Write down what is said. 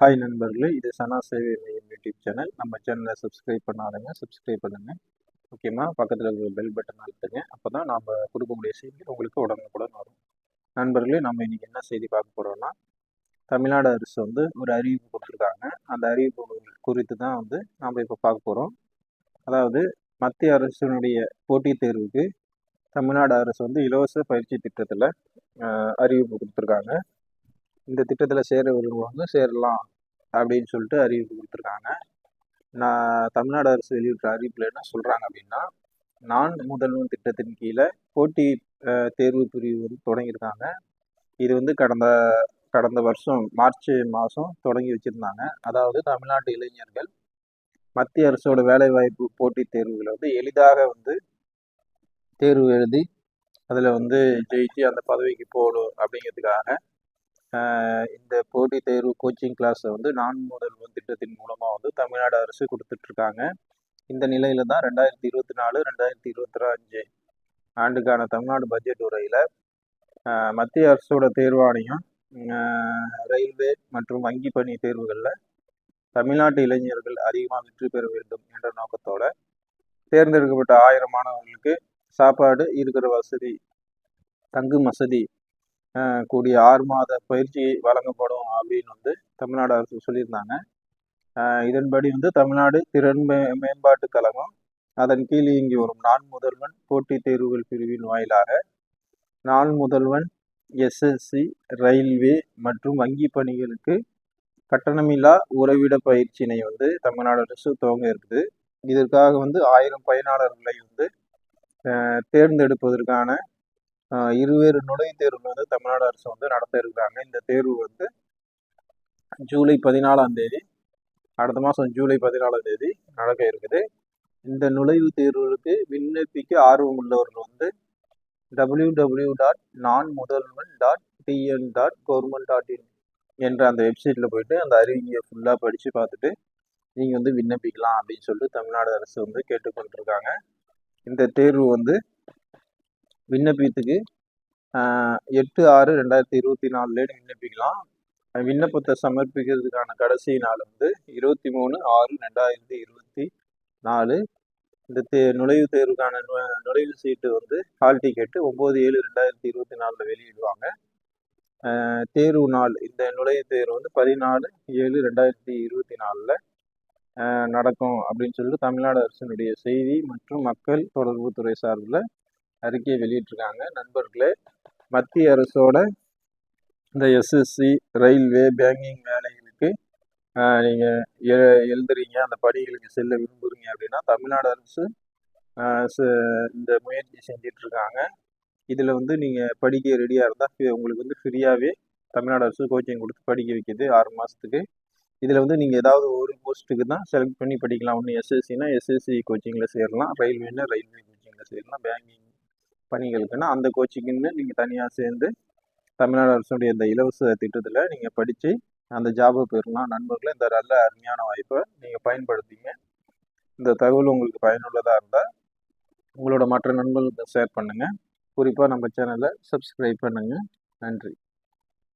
Hi நண்பர்களே இது சனா சேவை மையம் யூடியூப் சேனல். நம்ம சேனலை சப்ஸ்கிரைப் பண்ணாதங்க சப்ஸ்கிரைப் பண்ணுங்கள் முக்கியமாக பக்கத்தில் இருக்கிற பெல் பட்டன் அழுத்துங்க. அப்போ தான் நாம் கொடுக்கக்கூடிய செய்தி உங்களுக்கு உடனுக்குடன் வரும். நண்பர்களே நம்ம இன்றைக்கி என்ன செய்தி பார்க்க போகிறோம்னா தமிழ்நாடு அரசு வந்து ஒரு அறிவிப்பு கொடுத்துருக்காங்க. அந்த அறிவிப்பு குறித்து தான் வந்து நாம் இப்போ பார்க்க போகிறோம் அதாவது மத்திய அரசினுடைய போட்டித் தேர்வுக்கு தமிழ்நாடு அரசு வந்து இலவச பயிற்சி திட்டத்தில் அறிவிப்பு கொடுத்துருக்காங்க. இந்த திட்டத்தில் சேர விரும்புகிறவங்க சேரலாம் அப்படின்னு சொல்லிட்டு அறிவிப்பு கொடுத்துருக்காங்க. நான் தமிழ்நாடு அரசு வெளியிட்ட அறிவிப்பில் என்ன சொல்கிறாங்க அப்படின்னா நான் முதல்வன் திட்டத்தின் கீழே போட்டி தேர்வு பிரிவு வந்து தொடங்கியிருக்காங்க. இது வந்து கடந்த கடந்த வருஷம் மார்ச் மாதம் தொடங்கி வச்சுருந்தாங்க. அதாவது தமிழ்நாட்டு இளைஞர்கள் மத்திய அரசோட வேலைவாய்ப்பு போட்டித் தேர்வுகளை வந்து எளிதாக வந்து தேர்வு எழுதி அதில் வந்து ஜெயிச்சு அந்த பதவிக்கு போகணும் அப்படிங்கிறதுக்காக இந்த போட்டித் தேர்வு கோச்சிங் கிளாஸை வந்து நான் முதல்வன் திட்டத்தின் மூலமாக வந்து தமிழ்நாடு அரசு கொடுத்துட்ருக்காங்க. இந்த நிலையில தான் ரெண்டாயிரத்தி இருபத்தி நாலு ரெண்டாயிரத்தி இருபத்தி அஞ்சு ஆண்டுக்கான தமிழ்நாடு பட்ஜெட் உரையில் மத்திய அரசோட தேர்வாணையம் ரயில்வே மற்றும் வங்கி பணி தேர்வுகளில் தமிழ்நாட்டு இளைஞர்கள் அதிகமாக வெற்றி பெற வேண்டும் என்ற நோக்கத்தோட தேர்ந்தெடுக்கப்பட்ட ஆயிரம் மாணவர்களுக்கு சாப்பாடு இருக்கிற வசதி தங்கும் வசதி கூடிய ஆறு மாத பயிற்சி வழங்கப்படும் அப்படின்னு வந்து தமிழ்நாடு அரசு சொல்லியிருந்தாங்க. இதன்படி வந்து தமிழ்நாடு திறன் மே மேம்பாட்டு கழகம் அதன் கீழ் இயங்கி வரும் நான் முதல்வன் போட்டித் தேர்வுகள் பிரிவின் வாயிலாக நான் முதல்வன் எஸ்எஸ்சி ரயில்வே மற்றும் வங்கி பணிகளுக்கு கட்டணமில்லா உறவிட பயிற்சியினை வந்து தமிழ்நாடு அரசு துவங்க இருக்குது. இதற்காக வந்து ஆயிரம் பயனாளர்களை வந்து தேர்ந்தெடுப்பதற்கான இருவேறு நுழைவுத் தேர்வு வந்து தமிழ்நாடு அரசு வந்து நடத்த இருக்கிறாங்க. இந்த தேர்வு வந்து ஜூலை பதினாலாம் தேதி அடுத்த மாதம் ஜூலை பதினாலாம் தேதி நடக்க இருக்குது. இந்த நுழைவுத் தேர்வுகளுக்கு விண்ணப்பிக்க ஆர்வம் உள்ளவர்கள் வந்து W W dot Naan Mudhalvan dot TN dot government dot in என்ற அந்த வெப்சைட்டில் போயிட்டு அந்த அறிவியை ஃபுல்லாக படித்து பார்த்துட்டு நீங்கள் வந்து விண்ணப்பிக்கலாம் அப்படின்னு சொல்லிட்டு தமிழ்நாடு அரசு வந்து கேட்டுக்கொண்டிருக்காங்க. இந்த தேர்வு வந்து விண்ணப்பத்துக்கு எட்டு ஆறு ரெண்டாயிரத்தி இருபத்தி நாலுலேன்னு விண்ணப்பிக்கலாம். விண்ணப்பத்தை சமர்ப்பிக்கிறதுக்கான கடைசி நாள் வந்து இருபத்தி மூணு ஆறு ரெண்டாயிரத்தி இருபத்தி நாலு. இந்த தே நுழைவுத் தேர்வுக்கான நுழைவு சீட்டு வந்து ஹால் டிக்கெட்டு ஒம்பது ஏழு ரெண்டாயிரத்தி இருபத்தி நாலில் வெளியிடுவாங்க. தேர்வு நாள் இந்த நுழைவுத் தேர்வு வந்து பதினாலு ஏழு ரெண்டாயிரத்தி இருபத்தி நாலில் நடக்கும் அப்படின்னு சொல்லிட்டு தமிழ்நாடு அரசினுடைய செய்தி மற்றும் மக்கள் தொடர்புத்துறை சார்பில் அறிக்கையை வெளியிட்டிருக்காங்க. நண்பர்களே மத்திய அரசோட இந்த எஸ்எஸ்சி ரயில்வே பேங்கிங் வேலைகளுக்கு நீங்கள் எ எழுதுறீங்க அந்த படிகளுக்கு செல்ல விரும்புகிறீங்க அப்படின்னா தமிழ்நாடு அரசு இந்த முயற்சி செஞ்சிட்ருக்காங்க இதில் வந்து நீங்கள் படிக்க ரெடியாக இருந்தால் உங்களுக்கு வந்து ஃப்ரீயாகவே தமிழ்நாடு அரசு கோச்சிங் கொடுத்து படிக்க வைக்கிது ஆறு மாதத்துக்கு இதில் வந்து நீங்கள் ஏதாவது ஒரு போஸ்ட்டுக்கு தான் செலக்ட் பண்ணி படிக்கலாம். ஒன்று எஸ்எஸ்சினா எஸ்எஸ்சி கோச்சிங்கில் சேரலாம். ரயில்வேனா ரயில்வே கோச்சிங்கில் சேரலாம். பேங்கிங் பணிகளுக்குன்னா அந்த கோச்சிங்குன்னு நீங்கள் தனியாக சேர்ந்து தமிழ்நாடு அரசுடைய இந்த இலவச திட்டத்தில் நீங்கள் படித்து அந்த ஜாபை பெறலாம். நண்பர்களை இந்த நல்ல அருமையான வாய்ப்பை நீங்கள் பயன்படுத்திங்க. இந்த தகவல் உங்களுக்கு பயனுள்ளதாக இருந்தால் உங்களோட மற்ற நண்பர்களுக்கு ஷேர் பண்ணுங்கள் குறிப்பாக நம்ம சேனலை சப்ஸ்கிரைப் பண்ணுங்கள் நன்றி.